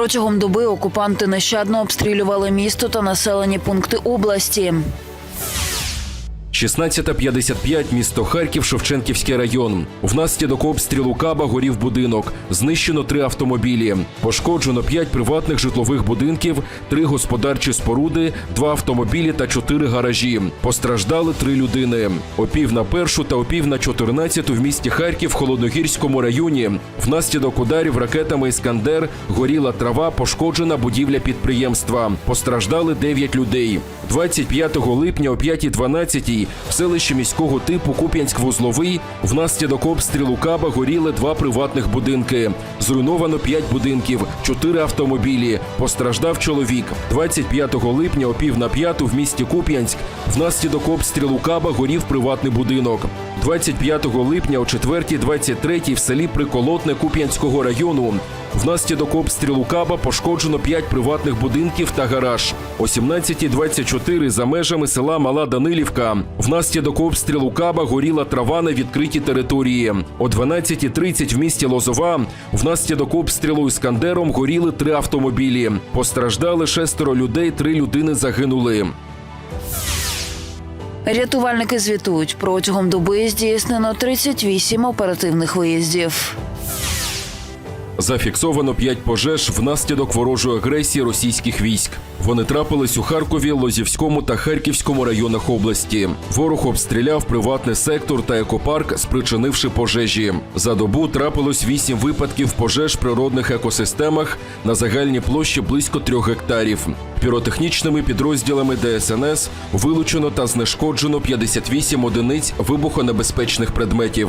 Протягом доби окупанти нещадно обстрілювали місто та населені пункти області. 16.55, місто Харків, Шевченківський район. Внаслідок обстрілу Каба горів будинок. Знищено три автомобілі. Пошкоджено п'ять приватних житлових будинків, три господарчі споруди, два автомобілі та чотири гаражі. Постраждали три людини. О пів на першу та о пів на чотирнадцяту в місті Харків, Холодногірському районі. Внаслідок ударів ракетами Іскандер горіла трава, пошкоджена будівля підприємства. Постраждали 9 людей. 25 липня о 5.12 в селищі міського типу Куп'янськ-Вузловий внаслідок обстрілу Каба горіли два приватних будинки. Зруйновано 5 будинків, 4 автомобілі. Постраждав чоловік. 25 липня о пів на п'яту в місті Куп'янськ внаслідок обстрілу Каба горів приватний будинок. 25 липня о 4.23 в селі Приколотне Куп'янського району внаслідок обстрілу Каба пошкоджено 5 приватних будинків та гараж. О 17.24 за межами села Мала Данилівка внаслідок обстрілу Каба горіла трава на відкритій території. О 12.30 в місті Лозова внаслідок обстрілу Іскандером горіли три автомобілі. Постраждали шестеро людей, три людини загинули. Рятувальники звітують, протягом доби здійснено 38 оперативних виїздів. Зафіксовано п'ять пожеж внаслідок ворожої агресії російських військ. Вони трапились у Харкові, Лозівському та Харківському районах області. Ворог обстріляв приватний сектор та екопарк, спричинивши пожежі. За добу трапилось вісім випадків пожеж в природних екосистемах на загальній площі близько трьох гектарів. Піротехнічними підрозділами ДСНС вилучено та знешкоджено 58 одиниць вибухонебезпечних предметів.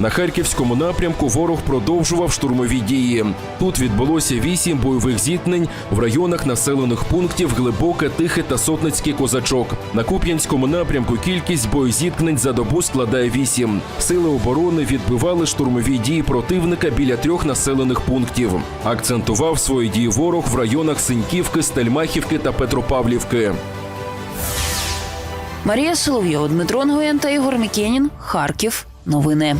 На харківському напрямку ворог продовжував штурмові дії. Тут відбулося вісім бойових зіткнень в районах населених пунктів Глибоке, Тихе та Сотницький козачок. На Куп'янському напрямку кількість боєзіткнень за добу складає вісім. Сили оборони відбивали штурмові дії противника біля трьох населених пунктів. Акцентував свої дії ворог в районах Синьківки, Стельмахівки та Петропавлівки. Марія Соловйова, Дмитро Нгоєн та Ігор Мікенін. Харків. Новини.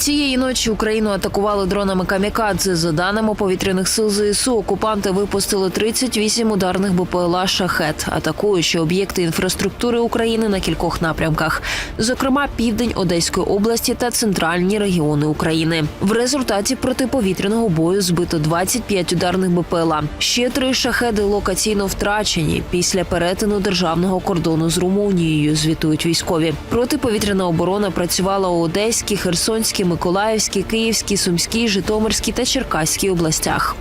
Цієї ночі Україну атакували дронами камікадзе. За даними повітряних сил ЗСУ, окупанти випустили 38 ударних БПЛА «Шахет», атакуючи об'єкти інфраструктури України на кількох напрямках, зокрема південь Одеської області та центральні регіони України. В результаті протиповітряного бою збито 25 ударних БПЛА. Ще три шахеди локаційно втрачені після перетину державного кордону з Румунією. Звітують військові. Протиповітряна оборона працювала у Одеській, Херсонській, Миколаївській, Київській, Сумській, Житомирській та Черкаській областях.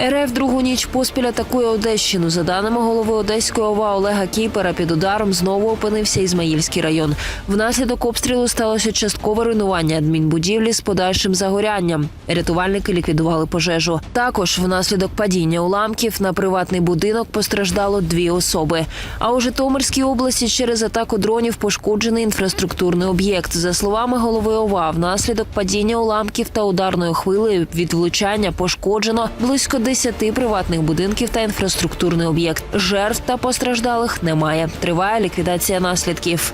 РФ другу ніч поспіль атакує Одещину. За даними голови Одеської ОВА Олега Кіпера, під ударом знову опинився Ізмаїльський район. Внаслідок обстрілу сталося часткове руйнування адмінбудівлі з подальшим загорянням. Рятувальники ліквідували пожежу. Також внаслідок падіння уламків на приватний будинок постраждало дві особи. А у Житомирській області через атаку дронів пошкоджений інфраструктурний об'єкт. За словами голови ОВА, внаслідок падіння уламків та ударною хвилею від влучання пошкоджено близько 10 приватних будинків та інфраструктурний об'єкт. Жертв та постраждалих немає. Триває ліквідація наслідків.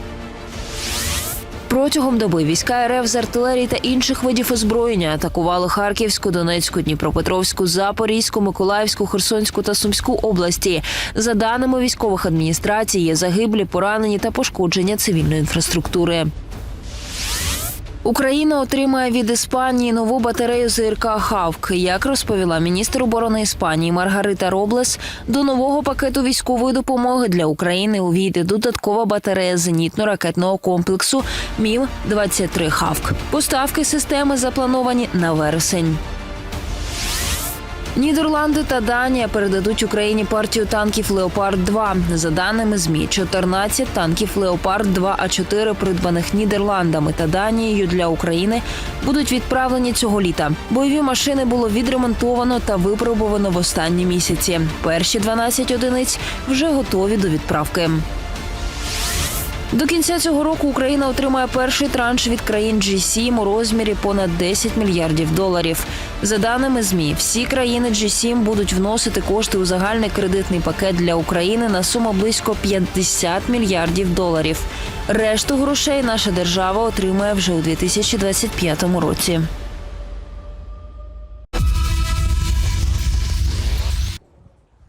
Протягом доби війська РФ з артилерії та інших видів озброєння атакували Харківську, Донецьку, Дніпропетровську, Запорізьку, Миколаївську, Херсонську та Сумську області. За даними військових адміністрацій, є загиблі, поранені та пошкодження цивільної інфраструктури. Україна отримає від Іспанії нову батарею ЗРК Хавк. Як розповіла міністр оборони Іспанії Маргарита Роблес, до нового пакету військової допомоги для України увійде додаткова батарея зенітно-ракетного комплексу Мів 23 Хавк. Поставки системи заплановані на вересень. Нідерланди та Данія передадуть Україні партію танків Леопард 2 За даними змі, 14 танків Леопард 2 а 4 придбаних Нідерландами та Данією для України будуть відправлені цього літа. Бойові машини було відремонтовано та випробовано в останні місяці. Перші 12 одиниць вже готові до відправки. До кінця цього року Україна отримає перший транш від країн G7 у розмірі понад 10 мільярдів доларів. За даними змі, всі країни G7 будуть вносити кошти у загальний кредитний пакет для України на суму близько 50 мільярдів доларів. Решту грошей наша держава отримає вже у 2025 році.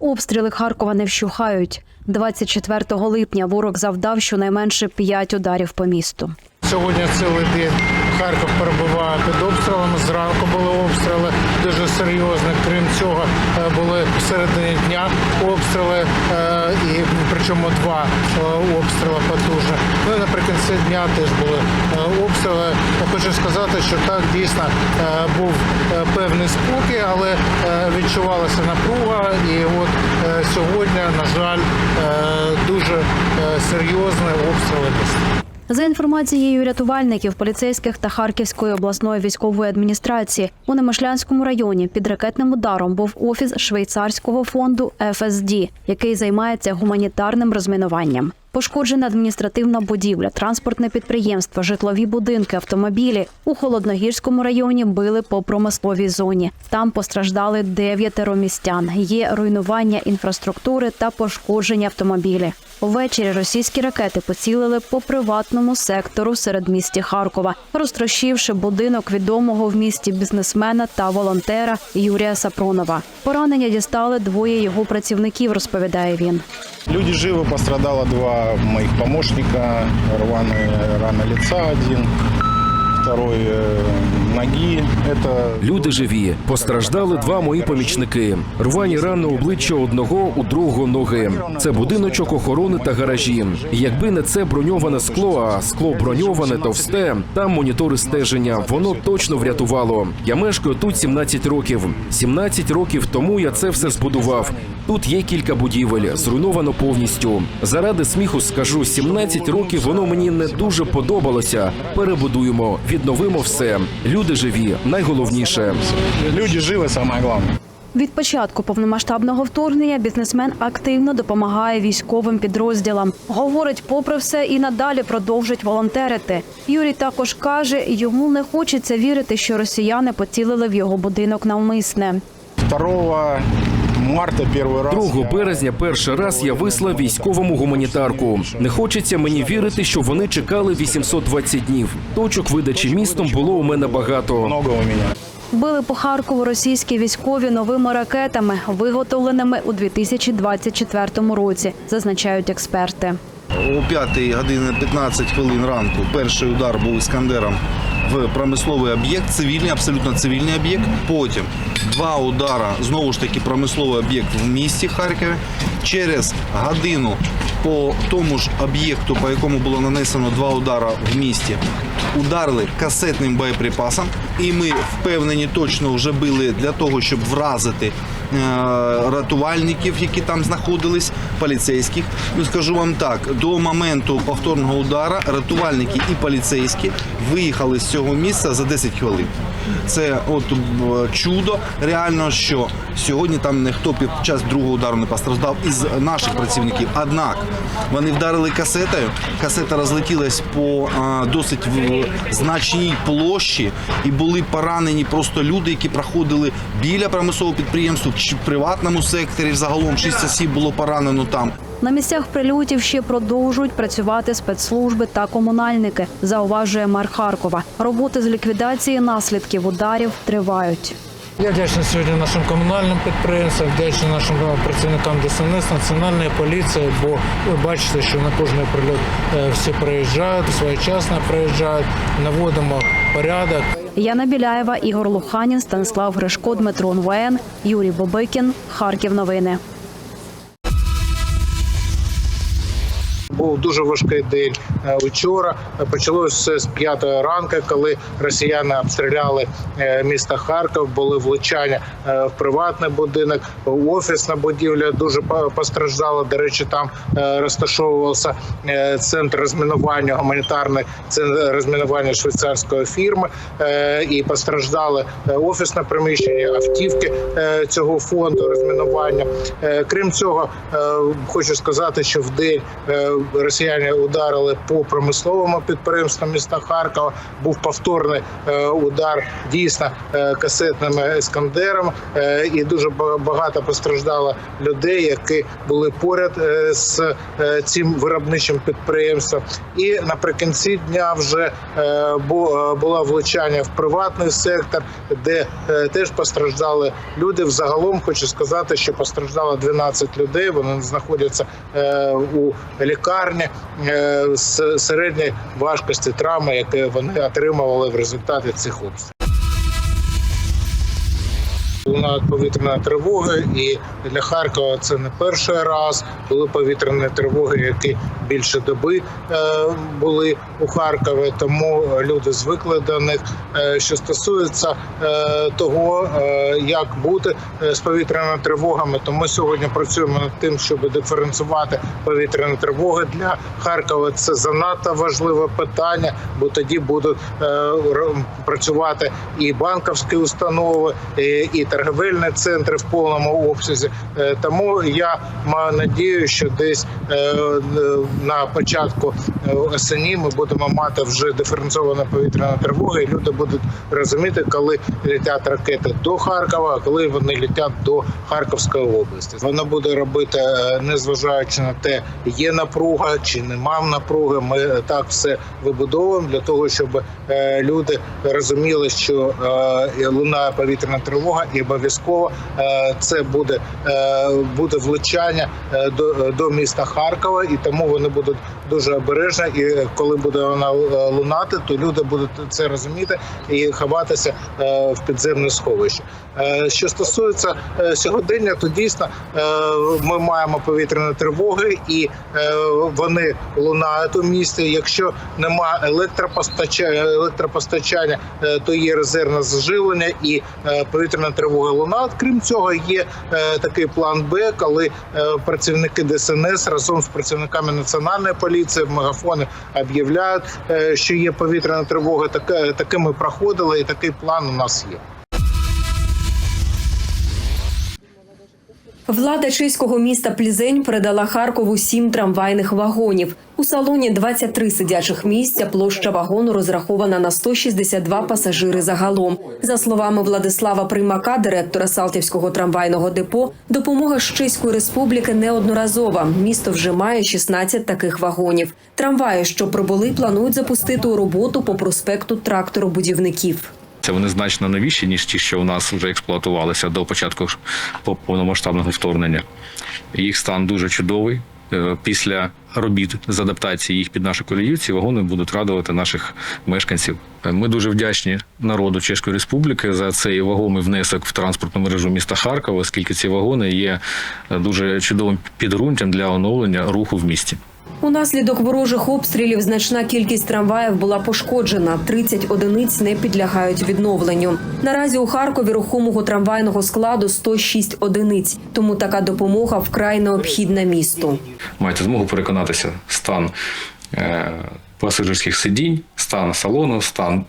Обстріли Харкова не вщухають. 24 липня ворог завдав щонайменше п'ять ударів по місту. Сьогодні цілий день Харків перебуває під обстрілами. Зранку були обстріли дуже серйозні. Крім цього, е, були в середині дня обстріли, е, і причому два е, обстріли потужні. Ну і наприкінці дня теж були обстріли. Я хочу сказати, що так дійсно був певний спокій, але відчувалася напруга. І от сьогодні, на жаль, дуже серйозні обстріли міста. За інформацією рятувальників, поліцейських та Харківської обласної військової адміністрації у Немишлянському районі під ракетним ударом був офіс швейцарського фонду ФСД, який займається гуманітарним розмінуванням. Пошкоджена адміністративна будівля, транспортне підприємство, житлові будинки, автомобілі у холодногірському районі били по промисловій зоні. Там постраждали дев'ятеро містян. Є руйнування інфраструктури та пошкоджені автомобілі. Увечері російські ракети поцілили по приватному сектору середмісті Харкова, розтрощивши будинок відомого в місті бізнесмена та волонтера Юрія Сапронова. Поранення дістали двоє його працівників, розповідає він. Люди живы, пострадало два моих помощника, рваные раны лица один, Люди живі. Постраждали два мої помічники. Рвані рани обличчя одного, у другого ноги. Це будиночок охорони та гаражі. Якби не це броньоване скло, а скло броньоване товсте, там монітори стеження. Воно точно врятувало. Я мешкаю тут 17 років. 17 років тому я це все збудував. Тут є кілька будівель, зруйновано повністю. Заради сміху скажу, 17 років воно мені не дуже подобалося. Перебудуємо, відновимо все. Люди живі, найголовніше. люди самое главное. Від початку повномасштабного вторгнення бізнесмен активно допомагає військовим підрозділам. Говорить, попри все, і надалі продовжить волонтерити. Юрій також каже, йому не хочеться вірити, що росіяни поцілили в його будинок навмисне. 2 марта первый раз. 2 березня перший раз я вислав військовому гуманітарку. Не хочеться мені вірити, що вони чекали 820 днів. Точок видачі містом було у мене багато. Много у меня. Били по Харкову російські військові новими ракетами, виготовленими у 2024 році, зазначають експерти. О 5 годині 15 хвилин ранку перший удар був іскандером в промисловий об'єкт, цивільний, абсолютно цивільний об'єкт. Потім два удара, знову ж таки, промисловий об'єкт в місті Харкові. Через годину по тому ж об'єкту, по якому було нанесено два удара в місті, ударили касетним боєприпасом. І ми впевнені точно вже били для того, щоб вразити е, рятувальників, які там знаходились, поліцейських. Ну скажу вам так: до моменту повторного удара рятувальники і поліцейські виїхали з цього місця за 10 хвилин. Це от е, чудо. Реально, що сьогодні там ніхто під час другого удару не постраждав із наших працівників. Однак вони вдарили касетою. Касета розлетілась по а, досить значній площі, і були поранені просто люди, які проходили біля промислового підприємства чи в приватному секторі. Загалом шість осіб було поранено там. На місцях прильотів ще продовжують працювати спецслужби та комунальники, зауважує мер Харкова. Роботи з ліквідації наслідків ударів тривають. Я вдячний сьогодні нашим комунальним підприємствам, вдячний нашим е, працівникам ДСНС, національної поліції, бо ви бачите, що на кожний прильот е, всі приїжджають, своєчасно приїжджають, наводимо порядок. Яна Біляєва, Ігор Луханін, Станислав Гришко, Дмитро НВН, Юрій Бобикін. Харків. Новини. Був дуже важкий день е, вчора. Почалося з п'ятої ранку, коли росіяни обстріляли е, місто Харків, були влучання е, в приватний будинок, офісна будівля дуже по- постраждала. До речі, там е, розташовувався е, центр розмінування, гуманітарний центр розмінування швейцарської фірми, е, і постраждали е, офісне приміщення, автівки е, цього фонду розмінування. Е, Крім цього, е, хочу сказати, що в день е, росіяни ударили по промисловому підприємству міста Харкова. Був повторний е, удар дійсно е, касетними ескандером, е, і дуже багато постраждало людей, які були поряд з цим виробничим підприємством. І наприкінці дня вже бу- було влучання в приватний сектор, де теж постраждали люди. Взагалом хочу сказати, що постраждало 12 людей. Вони знаходяться у лікарні е, з середньої важкості травми, які вони отримували в результаті цих обстрілів. Лунають повітряна тривога, і для Харкова це не перший раз. Були повітряні тривоги, які більше доби е, були у Харкові. Тому люди звикли до них. Е, що стосується е, того, як бути з повітряними тривогами, то ми сьогодні працюємо над тим, щоб диференціювати повітряні тривоги для Харкова. Це занадто важливе питання, бо тоді будуть працювати і банківські установи, і, і торговельні центри в повному обсязі. Е, Тому я маю надію, що десь е, на початку е, осені ми будемо мати вже диференційовану повітряну тривогу, і люди будуть розуміти, коли летять ракети до Харкова, а коли вони летять до Харківської області. Вона буде робити, незважаючи на те, є напруга чи нема напруги. Ми так все вибудовуємо для того, щоб люди розуміли, що лунає повітряна тривога, і обов'язково е, це буде, е, буде влучання е, до, до міста Харкова, і тому вони будуть дуже обережні. І коли буде вона лунати, то люди будуть це розуміти і ховатися в підземне сховище. Е, Що стосується е, сьогодення, то дійсно е, ми маємо повітряні тривоги, і вони лунають у місті. Якщо немає електропостачання, електропостачання, то є резервне заживлення і повітряна тривога лунають. Крім цього, є такий план Б, коли працівники ДСНС разом з працівниками національної поліції в мегафони об'являють, що є повітряна тривога. Таке таке ми проходили, і такий план у нас є. Влада чеського міста Плізень передала Харкову сім трамвайних вагонів. У салоні 23 сидячих місця. Площа вагону розрахована на 162 пасажири загалом. За словами Владислава Примака, директора Салтівського трамвайного депо, допомога з республіки неодноразова. Місто вже має 16 таких вагонів. Трамваї, що прибули, планують запустити у роботу по проспекту тракторобудівників. Це вони значно новіші, ніж ті, що у нас вже експлуатувалися до початку по- повномасштабного вторгнення. Їх стан дуже чудовий. Е, Після робіт з адаптації їх під нашу колію ці вагони будуть радувати наших мешканців. Е, Ми дуже вдячні народу Чеської Республіки за цей вагомий внесок в транспортну мережу міста Харкова, оскільки ці вагони є е, дуже чудовим підґрунтям для оновлення руху в місті. Унаслідок ворожих обстрілів значна кількість трамваїв була пошкоджена. 30 одиниць не підлягають відновленню. Наразі у Харкові рухомого трамвайного складу 106 одиниць. Тому така допомога вкрай необхідна місту. маєте змогу переконатися стан е, пасажирських сидінь, стан салону, стан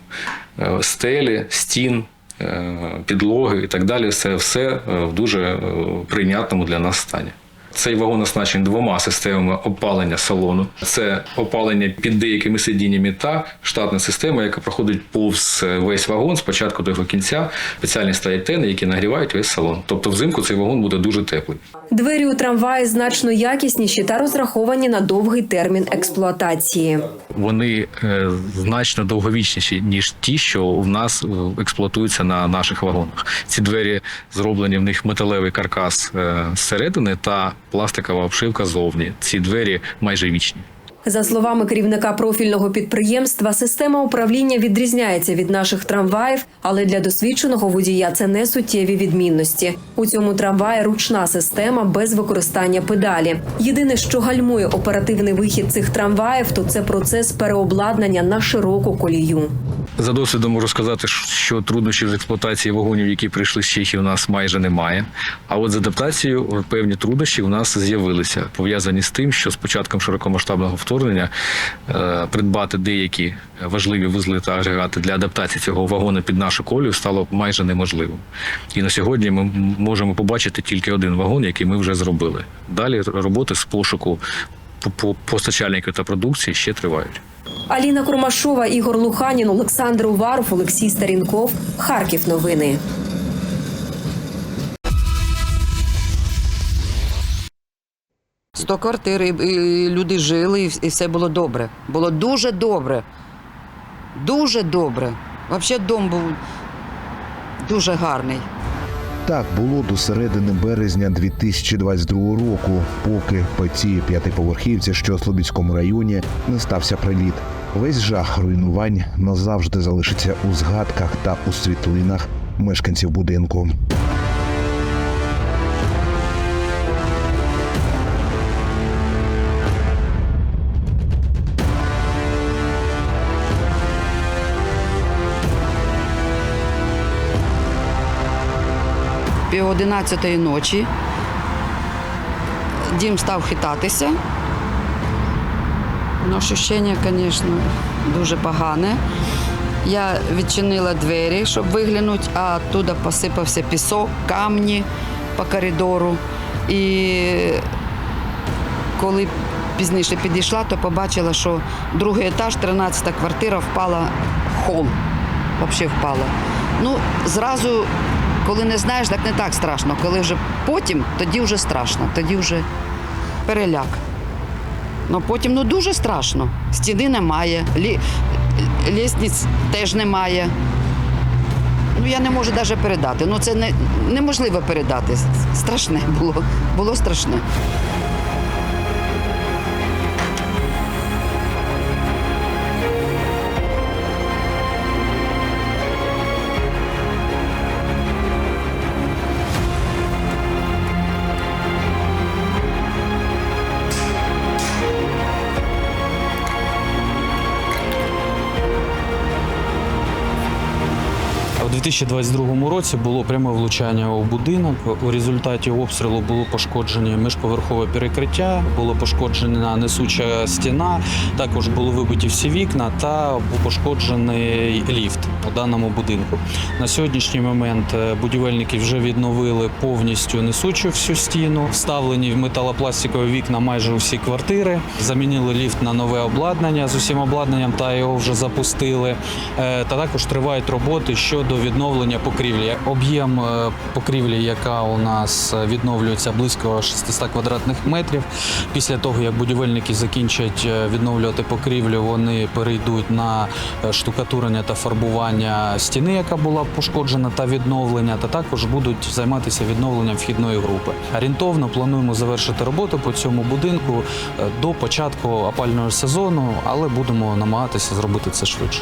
е, стелі, стін, е, підлоги і так далі. Все е, в дуже прийнятному для нас стані. Цей вагон оснащений двома системами опалення салону. Це опалення під деякими сидіннями та штатна система, яка проходить повз весь вагон з початку до його кінця. Спеціальні стоять тени, які нагрівають весь салон. Тобто взимку цей вагон буде дуже теплий. Двері у трамваї значно якісніші та розраховані на довгий термін експлуатації. вони е, значно довговічніші ніж ті, що в нас е, експлуатуються на наших вагонах. Ці двері зроблені в них металевий каркас е, зсередини та пластикова обшивка зовні. Ці двері майже вічні. За словами керівника профільного підприємства, система управління відрізняється від наших трамваїв, але для досвідченого водія це не суттєві відмінності. У цьому трамваї ручна система без використання педалі. Єдине, що гальмує оперативний вихід цих трамваїв, то це процес переобладнання на широку колію. За досвідом можу сказати, що труднощів з експлуатації вагонів, які прийшли з Чехії, у нас майже немає. А от з адаптацією певні труднощі у нас з'явилися, пов'язані з тим, що з початком широкомасштабного вторгнення е, придбати деякі важливі вузли та агрегати для адаптації цього вагону під нашу колію стало майже неможливим. І на сьогодні ми можемо побачити тільки один вагон, який ми вже зробили. Далі роботи з пошуку по- по- постачальників та продукції ще тривають. Аліна Курмашова, Ігор Луханін, Олександр Уваров, Олексій Старінков. Харків новини. Сто квартир, і, люди жили, і все було добре. Було дуже добре. Дуже добре. Взагалі дом був дуже гарний. Так було до середини березня 2022 року, поки по цій п'ятиповерхівці, що у Слобідському районі, не стався приліт. Весь жах руйнувань назавжди залишиться у згадках та у світлинах мешканців будинку. Пів одинадцятої ночі дім став хитатися. Ну, ощущення, звісно, дуже погане. Я відчинила двері, щоб виглянути, а оттуда посипався пісок, камні по коридору. І коли пізніше підійшла, то побачила, що другий етаж, 13 квартира, впала в хол. Взагалі впала. Ну, зразу, коли не знаєш, так не так страшно. Коли вже потім, тоді вже страшно, тоді вже переляк. Ну потім ну дуже страшно. Стіни немає, лі... лісниць теж немає. Ну я не можу навіть передати. Ну це не... неможливо передати. Страшне було. Було страшне. 2022 році було пряме влучання у будинок. У результаті обстрілу було пошкоджені міжповерхове перекриття, було пошкоджена несуча стіна. Також були вибиті всі вікна та пошкоджений ліфт у даному будинку. На сьогоднішній момент е, будівельники вже відновили повністю несучу всю стіну, вставлені в металопластикові вікна майже у всі квартири. Замінили ліфт на нове обладнання з усім обладнанням та його вже запустили. Е, Та також тривають роботи щодо відновлення покрівлі. Об'єм е, покрівлі, яка у нас е, відновлюється близько 600 квадратних метрів. Після того, як будівельники закінчать е, відновлювати покрівлю, вони перейдуть на штукатурення та фарбування стіни, яка була пошкоджена, та відновлення, та також будуть займатися відновленням вхідної групи. Орієнтовно плануємо завершити роботу по цьому будинку до початку опального сезону, але будемо намагатися зробити це швидше.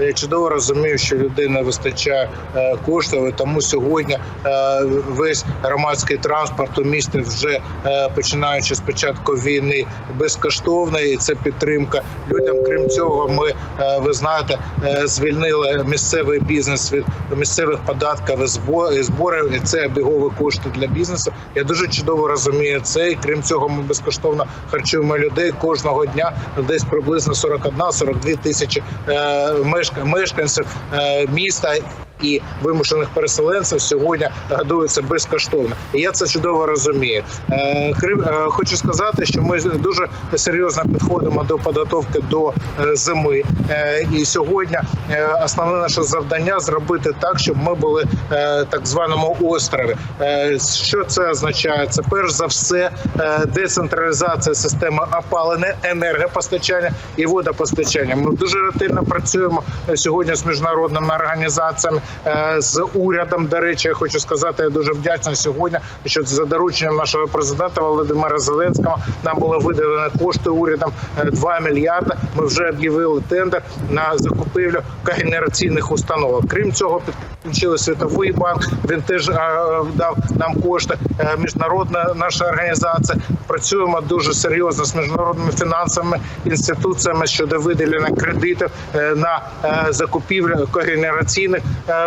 Я чудово розумію, що людей не вистачає е, коштів, тому сьогодні е, весь громадський транспорт у місті вже е, починаючи з початку війни безкоштовний. І це підтримка людям. Крім цього, ми ви знаєте, звільнили місцевий бізнес від місцевих податків і збо- і зборів. І це обігові кошти для бізнесу. Я дуже чудово розумію це. І крім цього, ми безкоштовно харчуємо людей кожного дня. Десь приблизно 41-42 тисячі мешка- мешканців е, міста. І вимушених переселенців сьогодні годуються безкоштовно. І я це чудово розумію. Е, крім е, хочу сказати, що ми дуже серйозно підходимо до підготовки до е, зими. І сьогодні основне наше завдання зробити так, щоб ми були так званому острові. Що це означає? Це перш за все децентралізація системи опалення, енергопостачання і водопостачання. Ми дуже ретельно працюємо сьогодні з міжнародними організаціями, з урядом. До речі, я хочу сказати, я дуже вдячний сьогодні, що за дорученням нашого президента Володимира Зеленського нам було виділено кошти урядом е, 2 мільярди. Ми вже об'явили тендер на закупівлю когенераційних установок. Крім цього, під Включили Світовий банк, він теж е, дав нам кошти. Е, Міжнародна наша організація. Працюємо дуже серйозно з міжнародними фінансовими інституціями щодо виділення кредитів е, на е, закупівлю когенераційних е,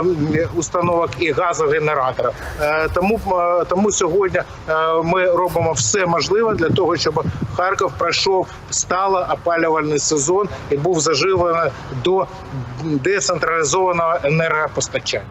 установок і газогенераторів. Е, Тому е, тому сьогодні е, ми робимо все можливе для того, щоб Харків пройшов стало опалювальний сезон і був заживлений до децентралізованого енергопостачання.